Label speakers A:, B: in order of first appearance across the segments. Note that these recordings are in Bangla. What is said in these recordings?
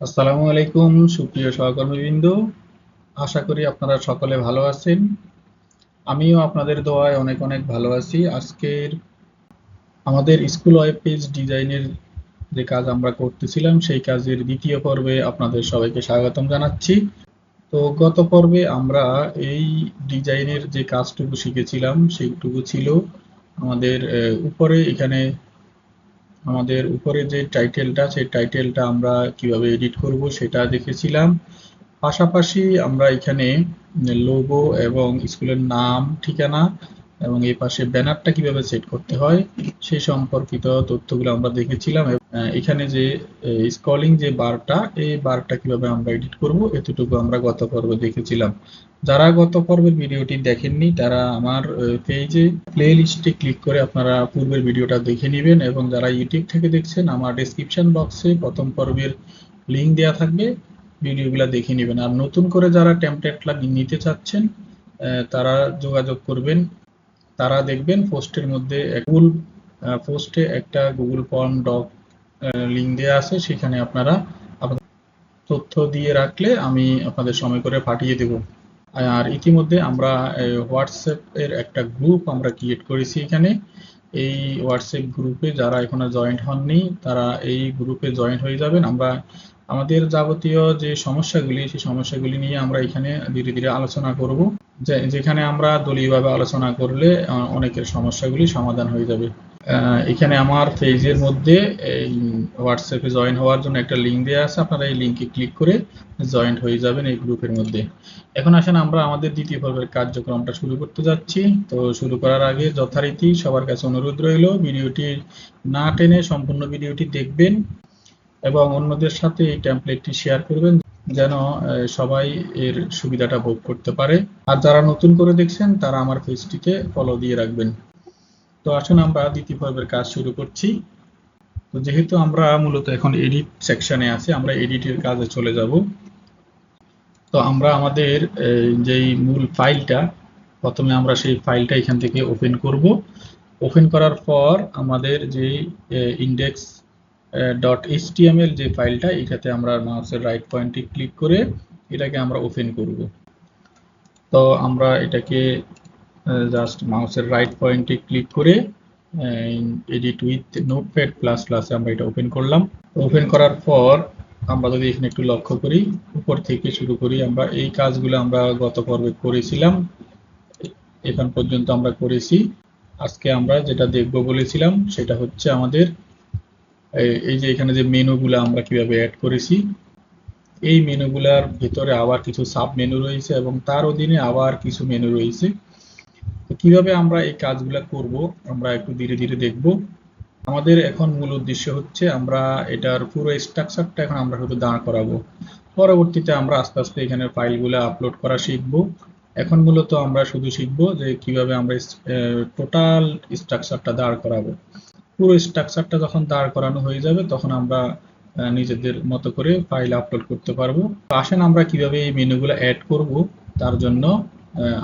A: আসসালামু আলাইকুম, সুপ্রিয় সহকর্মীবৃন্দ। আশা করি আপনারা সকলে ভালো আছেন। আমিও আপনাদের দোয়ায় অনেক অনেক ভালো আছি। আজকের আমাদের স্কুল ওয়েব পেজ ডিজাইনের যে কাজ আমরা করতেছিলাম, সেই কাজের দ্বিতীয় পর্বে আপনাদের সবাইকে স্বাগতম জানাচ্ছি। তো গত পর্বে আমরা এই ডিজাইনের যে কাজটুকু শিখেছিলাম, সেইটুকু ছিল আমাদের উপরে এখানে আমাদের উপরে যে টাইটেলটা, সেই টাইটেলটা আমরা কীভাবে এডিট করব সেটা দেখেছিলাম। পাশাপাশি আমরা এখানে লোগো এবং স্কুলের নাম, ঠিকানা এবং এই পাশে ব্যানারটা কীভাবে সেট করতে হয় সেই সম্পর্কিত তথ্যগুলো আমরা দেখেছিলাম। এখানে যে স্কলিং যে বারটা এই বারটা কীভাবে আমরা এডিট করব, এতটুকু আমরা গত পর্বে দেখেছিলাম। যারা গত পর্বের ভিডিওটি দেখেননি, তারা আমার পেজে প্লে লিস্টে ক্লিক করে আপনারা পূর্বের ভিডিওটা দেখে নেবেন এবং যারা ইউটিউব থেকে দেখছেন, আমার ডেসক্রিপশন বক্সে প্রথম পর্বের লিঙ্ক দেওয়া থাকবে, ভিডিওগুলো দেখে নেবেন। আর নতুন করে যারা টেমপ্লেট নিতে চাচ্ছেন তারা যোগাযোগ করবেন। তারা দেখবেন পোস্টের মধ্যে গুগল পোস্টে একটা গুগল ফর্ম ডক লিংক দেওয়া আছে, সেখানে আপনারা তথ্য দিয়ে রাখলে আমি আপনাদের সময় করে পাঠিয়ে দেব। আর ইতিমধ্যে আমরা হোয়াটসঅ্যাপ এর একটা গ্রুপ আমরা ক্রিয়েট করেছি এখানে। এই হোয়াটসঅ্যাপ গ্রুপে যারা এখনও জয়েন্ট হননি, তারা এই গ্রুপে জয়েন হয়ে যাবেন। আমরা, আমাদের যাবতীয় যে সমস্যাগুলি, সেই সমস্যাগুলি নিয়ে আমরা এখানে ধীরে ধীরে আলোচনা করব। যেখানে আমরা দলীয়ভাবে আলোচনা করলে অনেকের সমস্যাগুলি সমাধান হয়ে যাবে। এখানে আমার পেজের মধ্যে এই হোয়াটসঅ্যাপে জয়েন হওয়ার জন্য একটা লিঙ্ক দেওয়া আছে। আপনারা এই লিংকে ক্লিক করে জয়েন্ট হয়ে যাবেন এই গ্রুপের মধ্যে। এখন আসেন আমরা আমাদের দ্বিতীয় পর্বের কার্যক্রমটা শুরু করতে যাচ্ছি। তো শুরু করার আগে যথারীতি সবার কাছে অনুরোধ রইল, ভিডিওটি না টেনে সম্পূর্ণ ভিডিওটি দেখবেন এবং অন্যদের সাথে এই টেমপ্লেটটি শেয়ার করবেন যেন সবাই এর সুবিধাটা ভোগ করতে পারে। আর যারা নতুন করে দেখছেন, তারা আমার পেজটিকে ফলো দিয়ে রাখবেন। তো আসুন আমরা দ্বিতীয় পর্বের কাজ শুরু করছি। তো যেহেতু আমরা মূলত এখন এডিট সেকশনে আছি, আমরা এডিটের কাজে চলে যাব। তো আমরা আমাদের যেই মূল ফাইলটা, প্রথমে আমরা সেই ফাইলটা এখান থেকে ওপেন করব। ওপেন করার পর আমাদের যে ইন্ডেক্স ডট এইচটিএমএল যে ফাইলটা, এটাতে আমরা মাউসের রাইট পয়েন্টে ক্লিক করে এটাকে আমরা ওপেন করব। তো আমরা এটাকে জাস্ট মাউসের রাইট পয়েন্টে ক্লিক করে এডিট উইথ নোটপ্যাড প্লাস প্লাসে আমরা এটা ওপেন করলাম। ওপেন করার পর আমরা যদি এখানে একটু লক্ষ্য করি, উপর থেকে শুরু করি আমরা, এই কাজগুলো আমরা গত পর্বে করেছিলাম। এখন পর্যন্ত আমরা করেছি। আজকে আমরা যেটা দেখব বলেছিলাম, সেটা হচ্ছে আমাদের এই- যে এখানে যে মেনুগুলো আমরা কীভাবে অ্যাড করেছি, এই মেনুগুলার ভিতরে আবার কিছু সাব মেনু রয়েছে এবং তার অধীনে আবার কিছু মেনু রয়েছে। কীভাবে আমরা এই কাজগুলো করব, আমরা একটু ধীরে ধীরে দেখব। আমাদের এখন মূল উদ্দেশ্য হচ্ছে আমরা এটার পুরো স্ট্রাকচারটা এখন আমরা শুধু দাঁড় করাবো। পরবর্তীতে আমরা আস্তে আস্তে এখানে ফাইলগুলো আপলোড করা শিখব। এখন মূলত আমরা শুধু শিখব যে কীভাবে আমরা টোটাল স্ট্রাকচারটা দাঁড় করাবো। পুরো স্ট্রাকচারটা যখন দাঁড় করানো হয়ে যাবে, তখন আমরা নিজেদের মতো করে ফাইল আপলোড করতে পারব। আসেন আমরা কীভাবে এই মেনুগুলো অ্যাড করব, তার জন্য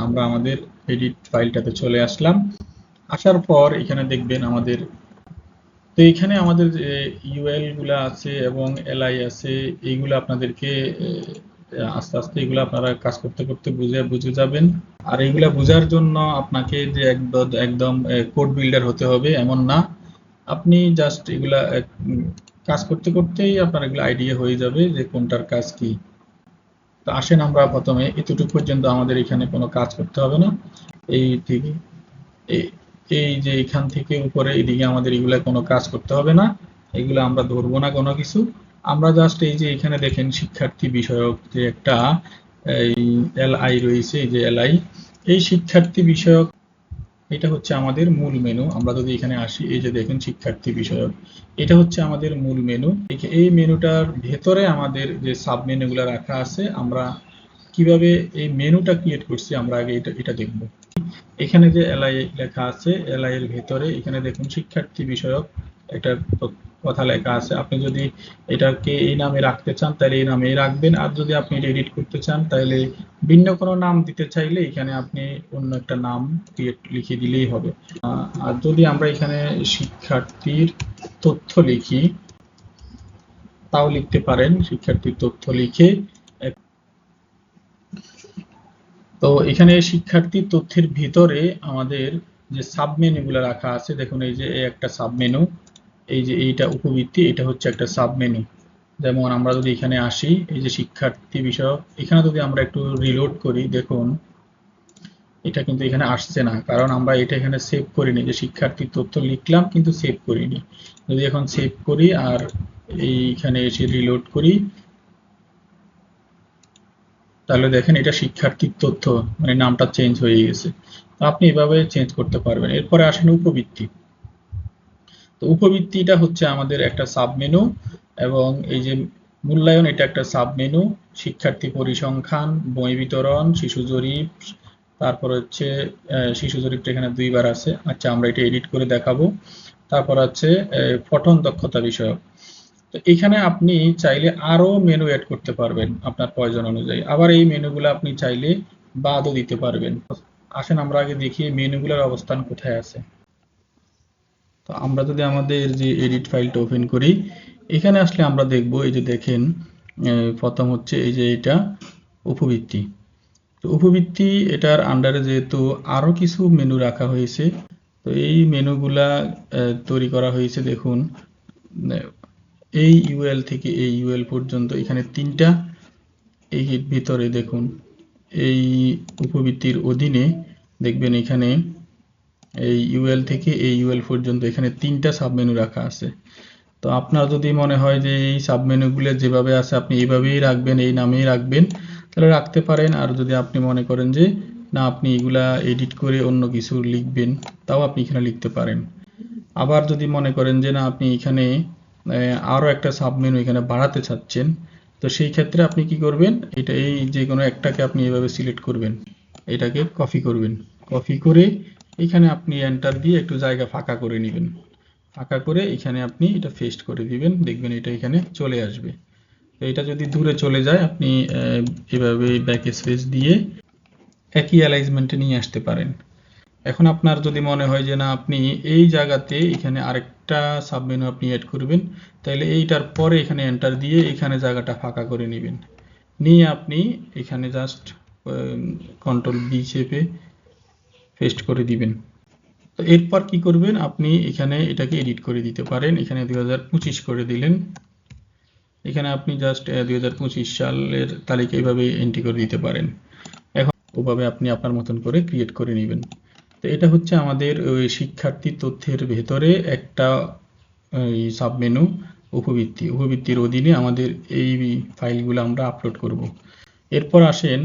A: আমরা আমাদের এডিট ফাইলটাতে চলে আসলাম। আসার পর এখানে দেখবেন আমাদের, তো এখানে আমাদের যে ইউএলগুলা আছে এবং এলআই আছে, এইগুলো আপনাদেরকে আস্তে আস্তে এগুলো আপনারা কাজ করতে করতে বুঝে বুঝে যাবেন। আর এইগুলা বোঝার জন্য আপনাকে যে একদম একদম কোড বিল্ডার হতে হবে এমন না। আপনি জাস্ট এগুলা কাজ করতে করতেই আপনার এগুলো আইডিয়া হয়ে যাবে যে কোনটার কাজ কি। তো আসেন আমরা প্রথমে এতটুকু পর্যন্ত আমাদের এখানে কোনো কাজ করতে হবে না। এই এই এই যে এখান থেকে উপরে, এদিকে আমাদের এগুলা কোনো কাজ করতে হবে না। এগুলো আমরা ধরবো না কোনো কিছু। আমরা জাস্ট এই যে এখানে দেখেন শিক্ষার্থী বিষয়ক যে একটা, এই এল আই রয়েছে, এই যে এল আই, এই শিক্ষার্থী বিষয়ক এটা হচ্ছে আমাদের মূল মেনু আমরা যদি এখানে আসি, এই যে দেখেন শিক্ষার্থী বিষয়ক, এটা হচ্ছে আমাদের মূল মেনু এই মেনুটার ভেতরে আমাদের যে সাব মেনুগুলো রাখা আছে, আমরা কীভাবে এই মেনুটা ক্রিয়েট করছি, আমরা আগে এটা এটা দেখব। এখানে যে এলআই লেখা আছে এলআই এর ভেতরে, এখানে দেখুন শিক্ষার্থী বিষয়ক একটা কথা লেখা আছে। আপনি যদি এটাকে এই নামে রাখতে চান, তাহলে এই নামেই রাখবেন। আর যদি আপনি এটা এডিট করতে চান, তাহলে ভিন্ন কোনো নাম দিতে চাইলে এখানে আপনি অন্য একটা নাম ক্রিয়েট লিখে দিলেই হবে। আর যদি আমরা এখানে শিক্ষার্থীর তথ্য লিখি, তাও লিখতে পারেন, শিক্ষার্থীর তথ্য লিখে। তো এখানে শিক্ষার্থীর তথ্যের ভিতরে আমাদের যে সাবমেনুগুলো রাখা আছে, দেখুন এই যে একটা সাবমেনু। এই যে এইটা উপবৃত্তি, এটা হচ্ছে একটা সাবমেনু। যেমন আমরা যদি এখানে আসি, এই যে শিক্ষার্থী বিষয়ক, এখানে যদি আমরা একটু রিলোড করি, দেখুন, এটা কিন্তু এখানে আসছে না, কারণ আমরা এটা এখানে সেভ করিনি, যে শিক্ষার্থীর তথ্য লিখলাম কিন্তু সেভ করিনি। যদি এখন সেভ করি আর এইখানে এসে রিলোড করি, তাহলে দেখেন এটা শিক্ষার্থীর তথ্য মানে নামটা চেঞ্জ হয়ে গেছে। আপনি এভাবে চেঞ্জ করতে পারবেন। এরপরে আসেন উপবৃত্তি। তো উপবৃত্তিটা হচ্ছে আমাদের একটা সাবমেনু এবং এই যে মূল্যায়ন, এটা একটা সাবমেনু। শিক্ষার্থী পরিসংখ্যান, বই বিতরণ, শিশু জরিপ, তারপর হচ্ছে শিশু জরিপটা এখানে দুইবার আছে। আচ্ছা আমরা এটা এডিট করে দেখাবো। তারপর আছে ফটন দক্ষতা বিষয়ক। তো এখানে আপনি চাইলে আরও মেনু অ্যাড করতে পারবেন আপনার প্রয়োজন অনুযায়ী। আবার এই মেনুগুলো আপনি চাইলে বাদও দিতে পারবেন। আসেন, আমরা আগে দেখি মেনুগুলোর অবস্থান কোথায় আছে। তো আমরা যদি আমাদের যে এডিট ফাইলটা ওপেন করি, এখানে আসলে আমরা দেখব এই যে দেখেন প্রথম হচ্ছে এই যে এটা উপবৃত্তি। তো উপবৃত্তি এটার আন্ডারে যেহেতু আরও কিছু মেনু রাখা হয়েছে, তো এই মেনুগুলা তৈরি করা হয়েছে দেখুন এই ইউএল থেকে এই ইউএল পর্যন্ত এখানে তিনটা এই ভিতরে দেখুন, এই উপবৃত্তির অধীনে দেখবেন এখানে এই ইউএল থেকে এই ইউএল পর্যন্ত এখানে তিনটা সাবমেনু রাখা আছে। তো আপনার যদি মনে হয় যে এই সাবমেনুগুলো যেভাবে আছে, আপনি এইভাবেই রাখবেন, এই নামেই রাখবেন, তাহলে রাখতে পারেন। আর যদি আপনি মনে করেন যে, না, আপনি এগুলা এডিট করে অন্য কিছু লিখবেন, তাও আপনি এখানে লিখতে পারেন। আবার যদি মনে করেন যে, না, আপনি এখানে আরও একটা সাবমেনু এখানে বাড়াতে চাচ্ছেন, তো সেই ক্ষেত্রে আপনি কি করবেন, এটা এই যে কোনো একটাকে আপনি এভাবে সিলেক্ট করবেন। এটাকে কপি করবেন। কপি করে এখানে আপনি এন্টার দিয়ে একটু জায়গা ফাঁকা করে নেবেন। ফাঁকা করে এখানে আপনি এটা পেস্ট করে দিবেন, দেখবেন এটা এখানে চলে আসবে। তো এটা যদি দূরে চলে যায়, আপনি এভাবে ব্যাক স্পেস দিয়ে একই অ্যালাইজমেন্টে নিয়ে আসতে পারেন। এখন আপনার যদি মনে হয় যে না, আপনি এই জায়গাতে এখানে আরেকটা সাবমেনু আপনি অ্যাড করবেন, তাহলে এইটার পরে এখানে এন্টার দিয়ে এখানে জায়গাটা ফাঁকা করে নেবেন। নিয়ে আপনি এখানে জাস্ট কন্ট্রোল বি চেপে পেস্ট করে দিবেন। তো এরপর কি করবেন? আপনি এখানে এটাকে এডিট করে দিতে পারেন। এখানে দুই হাজার পঁচিশ করে দিলেন। এখানে আপনি জাস্ট দুই সালের তালিকা এইভাবে এন্ট্রি করে দিতে পারেন। এখন ওভাবে আপনি আপনার মতন করে ক্রিয়েট করে নেবেন। তো এটা হচ্ছে আমাদের ওই শিক্ষার্থী তথ্যের ভেতরে একটা সাবমেনু উপবৃত্তি। উপবৃত্তির অধীনে আমাদের এই ফাইলগুলো আমরা আপলোড করব। এরপর আসেন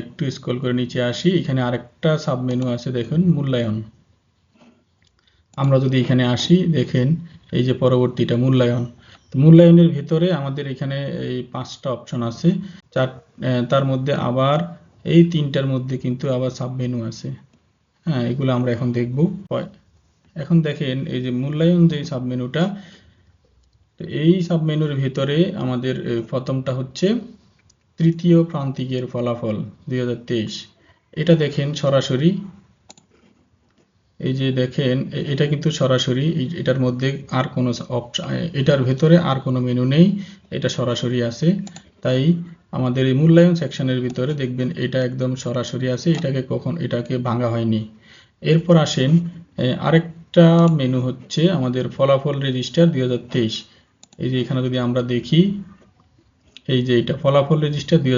A: একটু স্ক্রল করে নিচে আসি, এখানে আরেকটা সাবমেনু আছে, দেখুন, মূল্যায়ন। আমরা যদি এখানে আসি, দেখেন, এই যে পরবর্তীটা, মূল্যায়ন। মূল্যায়নের ভিতরে আমাদের এখানে এই পাঁচটা অপশন আছে। চার তার মধ্যে আবার, এই তিনটার মধ্যে কিন্তু আবার সাবমেনু আছে। হ্যাঁ এগুলো আমরা এখন দেখব। এখন দেখেন, এই যে মূল্যায়ন যে সাবমেনুটা তো এই সাবমেনুর ভিতরে আমাদের প্রথমটা হচ্ছে তৃতীয় প্রান্তিকের ফলাফল দু হাজার তেইশ। এটা দেখেন সরাসরি। এই যে দেখেন এটা কিন্তু সরাসরি এটার মধ্যে আর কোনো এটার ভেতরে আর কোনো মেনু নেই, এটা সরাসরি আছে। তাই আমাদের এই মূল্যায়ন সেকশনের ভিতরে দেখবেন এটা একদম সরাসরি আছে, এটাকে কখন, এটাকে ভাঙা হয়নি। এরপর আসেন আরেকটা মেনু হচ্ছে আমাদের ফলাফল রেজিস্টার দুই হাজার তেইশ। এই যে এখানে যদি আমরা দেখি এই যে এটা ফলাফল রেজিস্টার দুই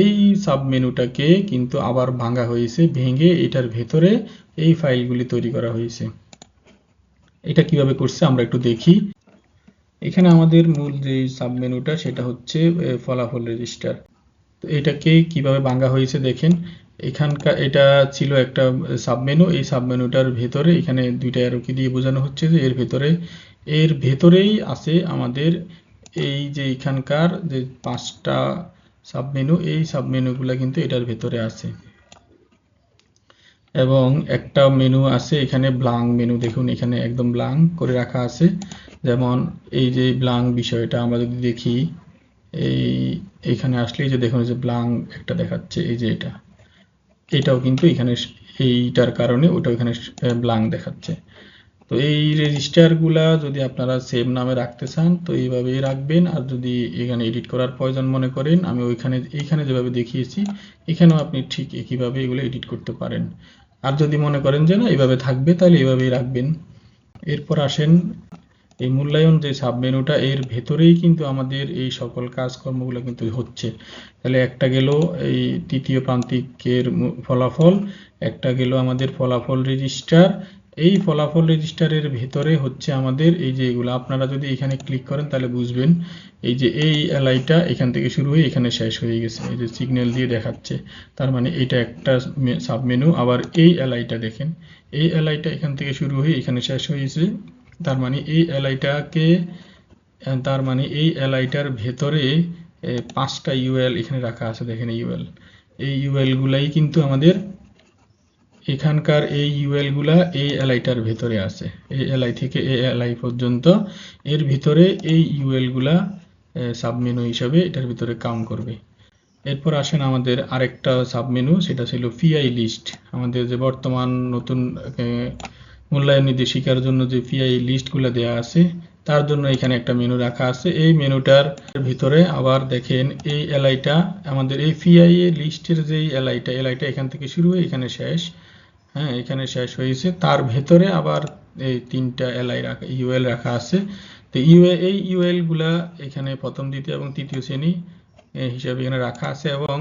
A: এই সাব মেনুটাকে কিন্তু আবার ভাঙা হয়েছে, ভেঙে এটার ভেতরে এই ফাইলগুলি তৈরি করা হয়েছে। এটা কীভাবে করছে আমরা একটু দেখি। এখানে আমাদের মূল যে সাব মেনুটা সেটা হচ্ছে ফলাফল রেজিস্টার তো এটাকে কীভাবে ভাঙা হয়েছে দেখেন এখানকার এটা ছিল একটা সাবমেনু এই সাবমেনুটার ভেতরে এখানে দুইটা অ্যারো কি দিয়ে বোঝানো হচ্ছে যে এর ভেতরে, এর ভেতরেই আছে আমাদের এই যে এখানকার যে পাঁচটা সাবমেনু, এই সাবমেনুগুলো কিন্তু এটার ভেতরে আছে। এবং একটা মেনু আছে, এখানে ব্লাং মেনু দেখুন, এখানে একদম ব্লাং করে রাখা আছে। যেমন এই যে ব্লাং বিষয়টা আমরা যদি দেখি, এই এখানে আসলেই যে দেখুন যে ব্লাং একটা দেখাচ্ছে, এই যে এটা। এটাও কিন্তু এখানে এইটার কারণে ওটা এখানে ব্লাং দেখাচ্ছে। তো এই রেজিস্টারগুলা যদি আপনারা সেম নামে রাখতে চান, তো এইভাবেই রাখবেন। আর যদি এখানে এডিট করার প্রয়োজন মনে করেন, আমি ওইখানে, এইখানে যেভাবে দেখিয়েছি, এখানেও আপনি ঠিক একইভাবে এগুলো এডিট করতে পারেন। আর যদি মনে করেন যে না, এইভাবে থাকবে, তাহলে এইভাবেই রাখবেন। এরপর আসেন, এই মূল্যায়ন যে সাব মেনুটা এর ভেতরেই কিন্তু আমাদের এই সকল কাজকর্মগুলো কিন্তু হচ্ছে। তাহলে একটা গেল এই তৃতীয় প্রান্তিকের ফলাফল, একটা গেল আমাদের ফলাফল রেজিস্টার এই ফলাফল রেজিস্টারের ভেতরে হচ্ছে আমাদের এই যে এগুলো। আপনারা যদি এখানে ক্লিক করেন তাহলে বুঝবেন এই যে এই এলআইটা এখান থেকে শুরু হয়ে এখানে শেষ হয়ে গেছে। এই যে সিগন্যাল দিয়ে দেখাচ্ছে। তার মানে এটা একটা সাবমেনু আবার এই এলআইটা দেখেন। এই এলআইটা এখান থেকে শুরু হয়ে এখানে শেষ হয়েছে। তার মানে এই এলআইটাকে তার মানে এই এলআইটার ভেতরে পাঁচটা ইউএল এখানে রাখা আছে। দেখেন ইউএল এই ইউএল গুলাই কিন্তু আমাদের এখানকার এই ইউএলগুলা এই এলআইটার ভেতরে আছে। এই এলআই থেকে এই এলআই পর্যন্ত এর ভিতরে এই ইউএলগুলা সাবমেনু হিসাবে এটার ভিতরে কাম করবে। এরপর আসেন আমাদের আরেকটা সাবমেনু, সেটা ছিল পিআই লিস্ট আমাদের যে বর্তমান নতুন মূল্যায়ন নির্দেশিকার জন্য যে পিআই লিস্টগুলো দেওয়া আছে, তার জন্য এখানে একটা মেনু রাখা আছে। এই মেনুটার ভিতরে আবার দেখেন এই এলআইটা আমাদের এই পিআই লিস্টের যে এলআইটা এলআইটা এখান থেকে শুরু হয়ে এখানে শেষ। হ্যাঁ এখানে শেষ হয়েছে। তার ভেতরে আবার এই তিনটা এলআই রাখা ইউএল রাখা আছে। তো ইউএ এই ইউএলগুলা এখানে প্রথম, দ্বিতীয় এবং তৃতীয় শ্রেণি হিসাবে এখানে রাখা আছে এবং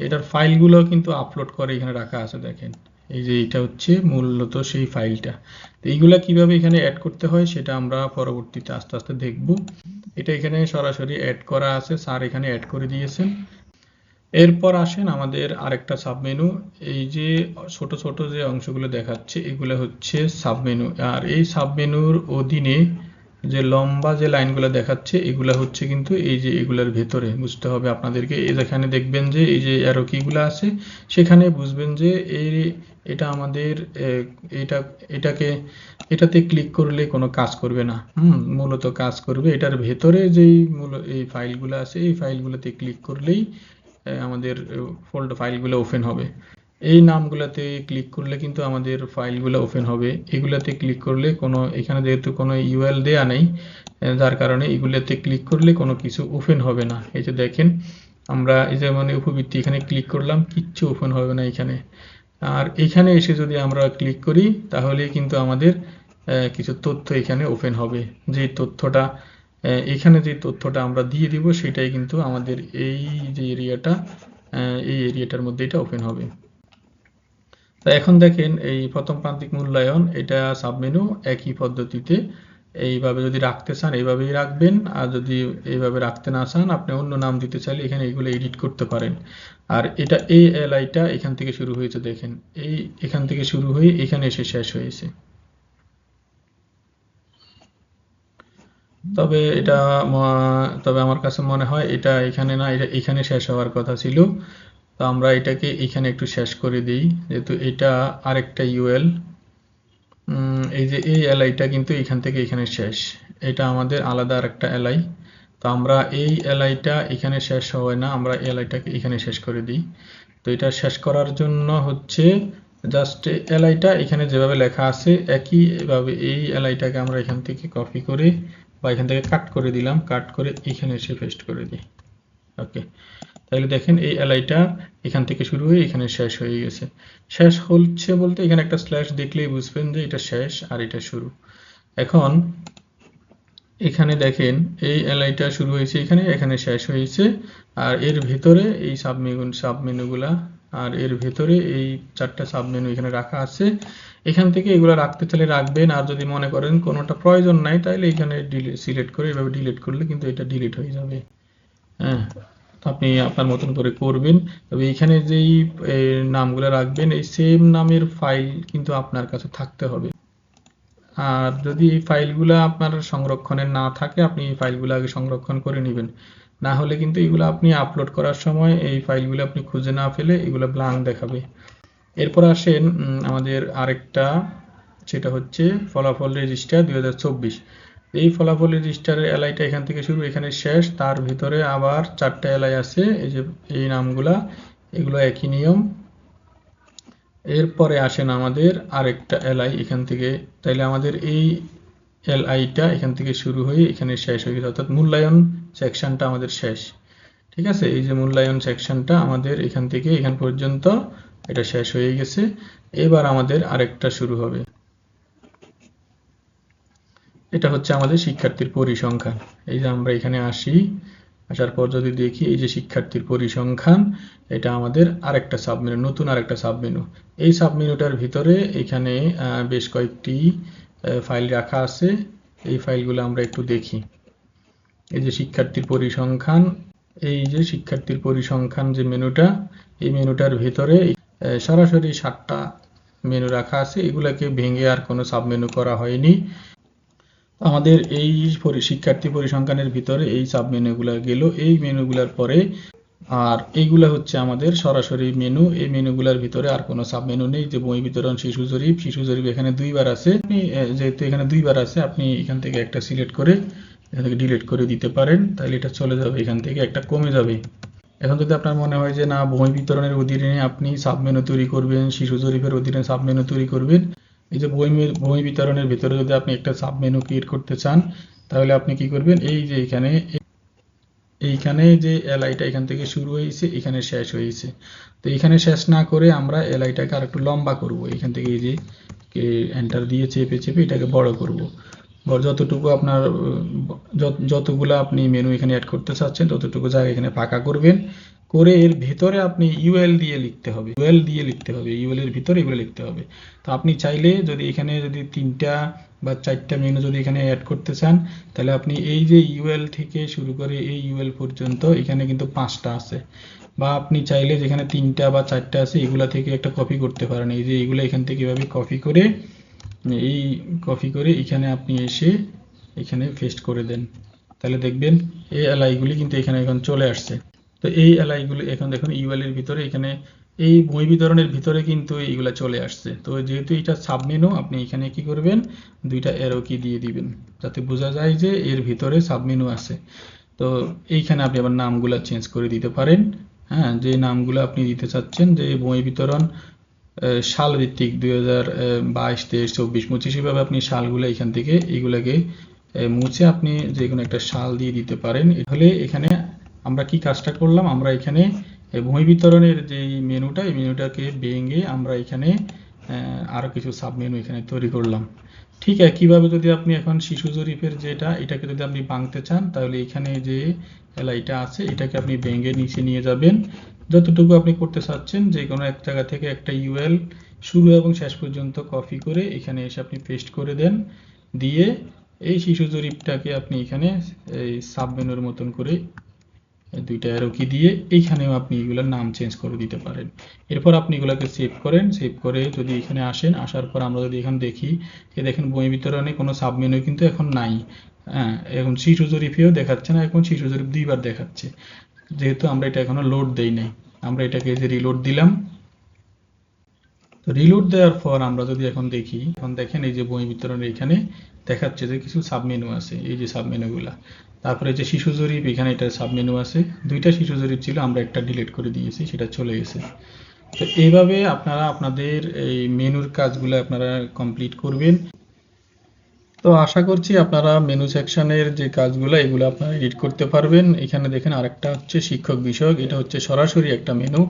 A: এটার ফাইলগুলো কিন্তু আপলোড করে এখানে রাখা আছে, দেখেন। এই যে এটা হচ্ছে মূলত সেই ফাইলটা। তো এইগুলা কীভাবে এখানে অ্যাড করতে হয় সেটা আমরা পরবর্তীতে আস্তে আস্তে দেখব। এটা এখানে সরাসরি অ্যাড করা আছে। স্যার এখানে অ্যাড করে দিয়েছেন। এরপর আসেন আমাদের আরেকটা সাবমেনু, এই যে ছোট ছোট যে অংশগুলো দেখাচ্ছে, এগুলো হচ্ছে সাবমেনু। আর এই সাবমেনুর অধীনে যে লম্বা যে লাইনগুলো দেখাচ্ছে, এগুলা হচ্ছে কিন্তু এই যে এগুলোর ভেতরে, বুঝতে হবে আপনাদেরকে। যেখানে দেখবেন যে এই যে অ্যারো কিগুলো আছে, সেখানে বুঝবেন যে এই এটা আমাদের এটা, এটাকে, এটাতে ক্লিক করলে কোনো কাজ করবে না। হুম, মূলত কাজ করবে। এটার ভেতরে যেই মূল, এই ফাইলগুলো আছে, এই ফাইলগুলোতে ক্লিক করলেই আমাদের ফোল্ড ফাইলগুলো ওপেন হবে। এই নামগুলোতে ক্লিক করলে কিন্তু আমাদের ফাইলগুলো ওপেন হবে। এগুলাতে ক্লিক করলে কোনো, এখানে যেহেতু কোনো ইউএল দেয়া নেই যার কারণে এগুলোতে ক্লিক করলে কোনো কিছু ওপেন হবে না। এই যে দেখেন, আমরা এই যে মানে উপবৃত্তি এখানে ক্লিক করলাম, কিচ্ছু ওপেন হবে না এখানে। আর এখানে এসে যদি আমরা ক্লিক করি তাহলে কিন্তু আমাদের কিছু তথ্য এখানে ওপেন হবে। যে তথ্যটা এখানে যে তথ্যটা আমরা দিয়ে দিব, সেটাই কিন্তু আমাদের এই যে এরিয়াটা এই এরিয়াটার মধ্যে এটা ওপেন হবে। তো এখন দেখেন, এই প্রথম প্রান্তিক মূল্যায়ন, এটা সাবমেনু একই পদ্ধতিতে এইভাবে যদি রাখতে চান, এইভাবেই রাখবেন। আর যদি এইভাবে রাখতে না চান, আপনি অন্য নাম দিতে চাইলে এখানে এগুলো এডিট করতে পারেন। আর এটা এই এলআইটা এখান থেকে শুরু হয়েছে, দেখেন। এই এখান থেকে শুরু হয়ে এখানে এসে শেষ হয়েছে। তবে এটা তবে আমার কাছে মনে হয় এটা এখানে না, এটা এখানে শেষ হওয়ার কথা ছিল। তো আমরা এটাকে এখানে একটু শেষ করে দিই, যেহেতু এটা আরেকটা ইউএল এই যে এই এলআইটা কিন্তু এখান থেকে এখানে শেষ। এটা আমাদের আলাদা আরেকটা এলআই তো আমরা এই এলআইটা এখানে শেষ হয় না, আমরা এলআইটাকে এখানে শেষ করে দিই। তো এটা শেষ করার জন্য হচ্ছে জাস্ট এলআইটা এখানে যেভাবে লেখা আছে, একইভাবে এই এলআইটাকে আমরা এখান থেকে কপি করে বা এখান থেকে কাট করে দিলাম কাট করে এখানে এসে পেস্ট করে দিই। ওকে তাহলে দেখেন এই এলআইটা এখান থেকে শুরু হয়ে এখানে শেষ হয়ে গেছে। শেষ হচ্ছে বলতে এখানে একটা স্ল্যাশ দেখলেই বুঝবেন যে এটা শেষ আর এটা শুরু। এখন এখানে দেখেন এই এলআইটা শুরু হয়েছে এখানে এখানে শেষ হয়েছে আর এর ভেতরে এই সাবমেনু সাবমেনুগুলা আর এর ভেতরে এই চারটা সাবমেনু এখানে রাখা আছে। এখান থেকে এগুলো রাখতে চাইলে রাখবেন, আর যদি মনে করেন কোনোটা প্রয়োজন নাই তাহলে এখানে সিলেক্ট করে এভাবে ডিলিট করলে কিন্তু এটা ডিলিট হয়ে যাবে। হ্যাঁ আপনি আপনার মতন করে করবেন। তবে এখানে যেই নামগুলো রাখবেন, এই সেম নামের ফাইল কিন্তু আপনার কাছে থাকতে হবে। আর যদি এই ফাইলগুলো আপনার সংরক্ষণে না থাকে, আপনি এই ফাইলগুলো আগে সংরক্ষণ করে নেবেন। না হলে কিন্তু এগুলো আপনি আপলোড করার সময় এই ফাইলগুলো আপনি খুঁজে না ফেলে এগুলো ব্লাঙ্ক দেখাবে। এরপর আসেন আমাদের আরেকটা সেটা হচ্ছে ফলাফল রেজিস্টার দুই এই ফলাফল রেজিস্টারের এলআইটা এখান থেকে শুরু, এখানে শেষ। তার ভিতরে আবার চারটা এলআই আছে, এই যে, এই নামগুলা, এগুলো একই নিয়ম। এরপরে আসেন আমাদের আরেকটা এলআই এখান থেকে। তাইলে আমাদের এই এলআইটা এখান থেকে শুরু হয়ে এখানে শেষ হয়ে গেছে। অর্থাৎ মূল্যায়ন সেকশনটা আমাদের শেষ। ঠিক আছে? এই যে মূল্যায়ন সেকশনটা আমাদের এখান থেকে এখান পর্যন্ত এটা শেষ হয়ে গেছে। এবার আমাদের আরেকটা শুরু হবে। এটা হচ্ছে আমাদের শিক্ষার্থীর পরিসংখ্যান। এই যে আমরা এখানে আসি, আসার পর যদি দেখি এই যে শিক্ষার্থীর পরিসংখ্যান, এটা আমাদের আরেকটা সাবমেনু, নতুন আরেকটা সাবমেনু। এই সাবমেনুটার ভিতরে এখানে বেশ কয়েকটি ফাইল রাখা আছে। এই ফাইলগুলো আমরা একটু দেখি। এই যে শিক্ষার্থীর পরিসংখ্যান, এই যে শিক্ষার্থীর পরিসংখ্যান যে মেনুটা, এই মেনুটার ভিতরে সরাসরি সাতটা মেনু রাখা আছে। এগুলাকে ভেঙে আর কোনো সাবমেনু করা হয়নি। আমাদের এই শিক্ষার্থী পরিসংখ্যানের ভিতরে এই সাব মেনুগুলো গেল। এই মেনুগুলোর পরে আর এইগুলা হচ্ছে আমাদের সরাসরি মেনু এই মেনুগুলোর ভিতরে আর কোনো সাব মেনু নেই। যে বই বিতরণ, শিশু জরিপ শিশু জরিপ এখানে দুইবার আছে। আপনি যেহেতু এখানে দুইবার আছে, আপনি এখান থেকে একটা সিলেক্ট করে, এখান থেকে ডিলিট করে দিতে পারেন। তাহলে এটা চলে যাবে, এখান থেকে একটা কমে যাবে। এখন যদি আপনার মনে হয় যে না, বই বিতরণের অধীনে আপনি সাব মেনু তৈরি করবেন, শিশু জরিপের অধীনে সাব মেনু তৈরি করবেন, এই যে বই বই বিতরণের ভিতরে যদি আপনি একটা সাব মেনু ক্রিয়েট করতে চান, তাহলে আপনি কি করবেন? এই যে এখানে, এইখানে যে এলআইটা এখান থেকে শুরু হয়েছে, এখানে শেষ হয়েছে। তো এখানে শেষ না করে আমরা এলআইটাকে আর একটু লম্বা করব। এখান থেকে এই যে এন্টার দিয়ে চেপে চেপে এটাকে বড় করব। যতটুকু আপনার যত- যতগুলো আপনি মেনু এখানে অ্যাড করতে চাচ্ছেন, ততটুকু জায়গা এখানে ফাঁকা করবেন। করে এর ভিতরে আপনি ইউএল দিয়ে লিখতে হবে। ইউএল দিয়ে লিখতে হবে। ইউএল এর ভিতরে এগুলো লিখতে হবে। তো আপনি চাইলে যদি এখানে যদি তিনটা বা চারটা মেনু যদি এখানে অ্যাড করতে চান, তাহলে আপনি এই যে ইউএল থেকে শুরু করে এই ইউএল পর্যন্ত এখানে কিন্তু পাঁচটা আছে। বা আপনি চাইলে যেখানে তিনটা বা চারটা আছে, এগুলা থেকে একটা কপি করতে পারেন। এই যে এগুলো এখান থেকে এভাবে কপি করে এই কপি করে এখানে আপনি এসে এখানে পেস্ট করে দেন। তাহলে দেখবেন এই এলআইগুলি কিন্তু এখানে এখন চলে আসছে। তো এই এলআইগুলি এখন দেখুন ইউএল এর ভিতরে এখানে এই বই বিতরণের ভিতরে কিন্তু এইগুলা চলে আসছে। তো যেহেতু এটা সাবমেনু, আপনি এখানে কি করবেন? দুইটা এরো কি দিয়ে দিবেন। যাতে বোঝা যায় যে এর ভিতরে সাবমেনু আছে। তো এইখানে আপনি আবার নামগুলা চেঞ্জ করে দিতে পারেন। হ্যাঁ যে নামগুলো আপনি দিতে চাচ্ছেন, যে বই বিতরণ সাল ভিত্তিক দুই হাজার বাইশ তেইশ চব্বিশ পঁচিশ এভাবে আপনি সালগুলো এখান থেকে এইগুলাকে আহ, মুছে আপনি যে কোনো একটা সাল দিয়ে দিতে পারেন। তাহলে এখানে আমরা কি কাজটা করলাম? আমরা এখানে বই বিতরণের যে মেনুটা এই মেনুটাকে ভেঙে আমরা এখানে আহ, আরও কিছু সাব মেনু এখানে তৈরি করলাম। ঠিক একইভাবে যদি আপনি এখন শিশু জরিপের যেটা এটাকে যদি আপনি ভাঙতে চান তাহলে এখানে যে এলআইটা আছে এটাকে আপনি ভেঙে নিচে নিয়ে যাবেন। যতটুকু আপনি করতে চাচ্ছেন, যে কোনো এক জায়গা থেকে একটা ইউএল শুরু এবং শেষ পর্যন্ত কপি করে এখানে এসে আপনি পেস্ট করে দেন। দিয়ে এই শিশু জরিপটাকে আপনি এখানে এই সাব মেনুর মতন করে দুইটা অ্যারো কি দিয়ে এইখানেও আপনি এগুলোর নাম চেঞ্জ করে দিতে পারেন। এরপর আপনি এগুলোকে সেভ করেন। সেভ করে যদি এখানে আসেন, আসার পর আমরা যদি এখানে দেখি যে দেখেন বই বিতরণে কোনো সাব মেনু কিন্তু এখন নাই। হ্যাঁ এখন শিশু জরিপেও দেখাচ্ছে না, এখন শিশু জরিপ দুইবার দেখাচ্ছে। যেহেতু আমরা এটা এখনও লোড দেই নাই, আমরা এটাকে যে রিলোড দিলাম রিলোড দেওয়ার পর আমরা যদি এখন দেখি, এখন দেখেন এই যে বই বিতরণের এখানে দেখাচ্ছে যে কিছু সাবমেনু আছে, এই যে সাবমেনুগুলা তারপরে যে শিশু জরিপ, এখানে এটা সাবমেনু আছে। দুইটা শিশু জরিপ ছিল, আমরা একটা ডিলিট করে দিয়েছি, সেটা চলে গেছে। তো এইভাবে আপনারা আপনাদের এই মেনুর কাজগুলো আপনারা কমপ্লিট করবেন। তো আশা করছি আপনারা মেনু সেকশনের যে কাজগুলো, এগুলো আপনারা এডিট করতে পারবেন। এখানে দেখেন আরেকটা হচ্ছে শিক্ষক বিষয়ক। এটা হচ্ছে সরাসরি একটা মেনু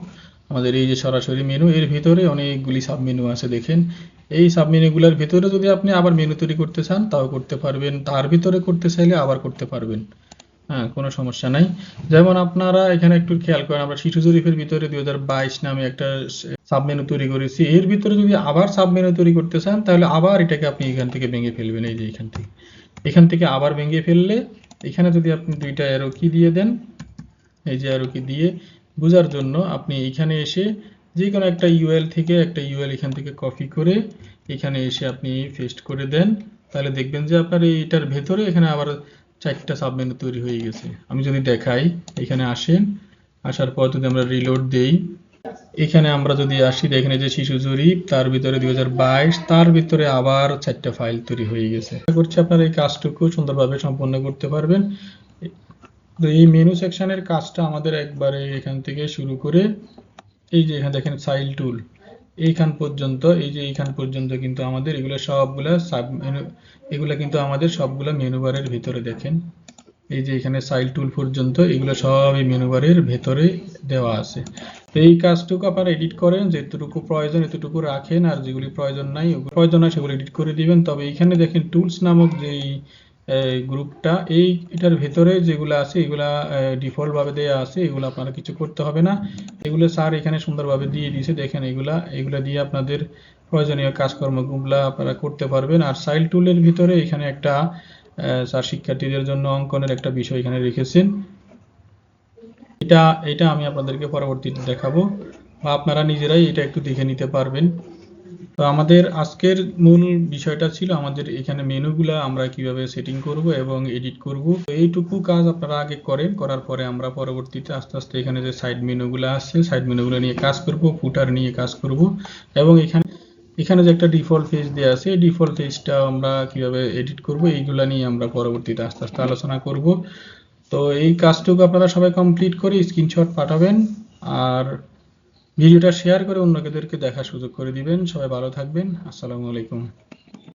A: আমাদের এই যে সরাসরি মেনু এর ভিতরে অনেকগুলি সাব মেনু আছে, দেখেন। এই সাব মেনুগুলোর ভিতরে যদি আপনি আবার মেনু তৈরি করতে চান, তাও করতে পারবেন। তার ভিতরে করতে চাইলে আবার করতে পারবেন। হ্যাঁ কোনো সমস্যা নাই। যেমন আপনারা এখানে একটু খেয়াল করেন, আমরা শিশু জরিপের ভিতরে দুই নামে একটা সাবমেনু তৈরি করেছি। এর ভিতরে যদি আবার সাবমেনু তৈরি করতে চান, তাহলে আবার এটাকে আপনি এখান থেকে ভেঙে ফেলবেন, এই যে এখান থেকে। এখান থেকে আবার ভেঙে ফেললে এখানে যদি আপনি দুইটা অ্যারো কি দিয়ে দেন, এই যে অ্যারো কি দিয়ে, বোঝার জন্য আপনি এখানে এসে যে কোনো একটা ইউএল থেকে একটা ইউএল এখান থেকে কপি করে এখানে এসে আপনি পেস্ট করে দেন। তাহলে দেখবেন যে আপনার এইটার ভেতরে এখানে আবার চারটা সাবমেনু তৈরি হয়ে গেছে। আমি যদি দেখাই, এখানে আসেন, আসার পর যদি আমরা রিলোড দেই, এখানে আমরা যদি আসি এই যে শিশু জরিপ তার ভিতরে দুই বাইশ, তার ভিতরে আবার চারটা ফাইল তৈরি হয়ে গেছে। করছি আপনারা এই কাজটুকু সুন্দরভাবে সম্পন্ন করতে পারবেন। তো এই মেনু সেকশনের কাজটা আমাদের একবারে এখান থেকে শুরু করে, এই যে এখানে দেখেন সাইল টুল এইখান পর্যন্ত, এই যে এইখান পর্যন্ত কিন্তু আমাদের এগুলো সবগুলা সাব মেনু এগুলো কিন্তু আমাদের সবগুলা মেনু বারের ভিতরে দেখেন। এই যে এখানে সাইল টুল পর্যন্ত এগুলো সব এই মেনু বারের ভেতরে দেওয়া আছে। এই কাজটুকু আপনারা এডিট করেন, যেটুকু প্রয়োজন এতটুকু রাখেন, আর যেগুলি প্রয়োজন নাই, প্রয়োজন হয় সেগুলো এডিট করে দিবেন। তবে এখানে দেখেন টুলস নামক যেই গ্রুপটা, এই এটার ভেতরে যেগুলো আছে, এগুলা ডিফল্ট ভাবে দেওয়া আছে, এগুলো আপনারা কিছু করতে হবে না। এগুলো স্যার এখানে সুন্দরভাবে দিয়ে দিয়েছে, দেখেন এগুলা এগুলা দিয়ে আপনাদের প্রয়োজনীয় কাজকর্মগুলো আপনারা করতে পারবেন। আর সাইল টুলের ভিতরে এখানে একটা স্যার শিক্ষার্থীদের জন্য অঙ্কনের একটা বিষয় এখানে রেখেছেন। এটা এটা আমি আপনাদেরকে পরবর্তীতে দেখাবো। বা আপনারা নিজেরাই এটা একটু দেখে নিতে পারবেন। তো আমাদের আজকের মূল বিষয়টা ছিল আমাদের এখানে মেনুগুলা আমরা কীভাবে সেটিং করব এবং এডিট করব। এইটুকু কাজ আপনারা আগে করেন, করার পরে আমরা পরবর্তীতে আস্তে আস্তে এখানে যে সাইড মেনুগুলো আছে সাইড মেনুগুলো নিয়ে কাজ করব ফুটার নিয়ে কাজ করব এবং এখানে এখানে যে একটা ডিফল্ট পেজ দেওয়া আছে, এই ডিফল্ট পেজটা আমরা কীভাবে এডিট করব, এইগুলা নিয়ে আমরা পরবর্তীতে আস্তে আস্তে আলোচনা করব। তো এই কাজটুকু আপনারা সবাই কমপ্লিট করে স্ক্রিনশট পাঠাবেন। আর ভিডিওটা শেয়ার করে অন্যদেরকে দেখার সুযোগ করে দিবেন। সবাই ভালো থাকবেন। আসসালামু আলাইকুম।